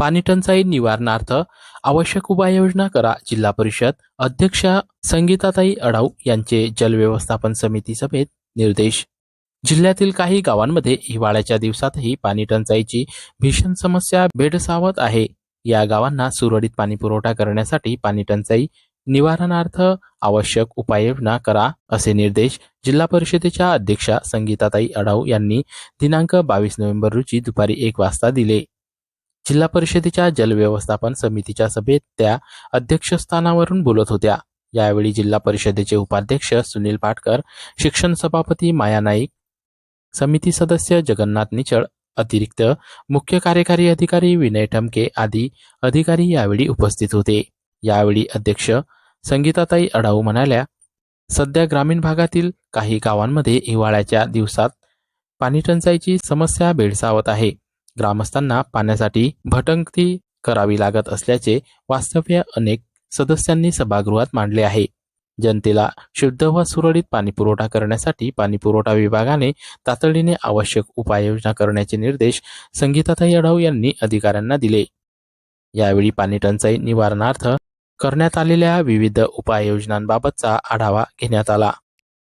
पाणीटंचाई निवारणार्थ आवश्यक उपाययोजना करा. जिल्हा परिषद अध्यक्षा संगीताताई अडाऊ यांचे जलव्यवस्थापन समिती सभेत निर्देश. जिल्ह्यातील काही गावांमध्ये हिवाळ्याच्या दिवसातही पाणीटंचाईची भीषण समस्या भेडसावत आहे. या गावांना सुरळीत पाणी पुरवठा करण्यासाठी पाणीटंचाई निवारणार्थ आवश्यक उपाययोजना करा असे निर्देश जिल्हा परिषदेच्या अध्यक्षा संगीताताई अडाऊ यांनी दिनांक बावीस नोव्हेंबर रोजी दुपारी एक वाजता दिले. जिल्हा परिषदेच्या जलव्यवस्थापन समितीच्या सभेत त्या अध्यक्षस्थानावरून बोलत होत्या. यावेळी जिल्हा परिषदेचे उपाध्यक्ष सुनील पाटकर शिक्षण सभापती माया नाईक समिती सदस्य जगन्नाथ निचळ अतिरिक्त मुख्य कार्यकारी अधिकारी विनय ठमके आदी अधिकारी यावेळी उपस्थित होते. यावेळी अध्यक्ष संगीताताई अडाऊ म्हणाल्या सध्या ग्रामीण भागातील काही गावांमध्ये हिवाळ्याच्या दिवसात पाणीटंचाईची समस्या भेडसावत आहे. ग्रामस्थांना पाण्यासाठी भटंकती करावी लागत असल्याचे वास्तव्य अनेक सदस्यांनी सभागृहात मांडले आहे. जनतेला शुद्ध व सुरळीत पाणी पुरवठा करण्यासाठी पाणी पुरवठा विभागाने तातडीने आवश्यक उपाययोजना करण्याचे निर्देश संगीताताई अडाऊ यांनी अधिकाऱ्यांना दिले. यावेळी पाणी टंचाई निवारणार्थ करण्यात आलेल्या विविध उपाययोजनांबाबतचा आढावा घेण्यात आला.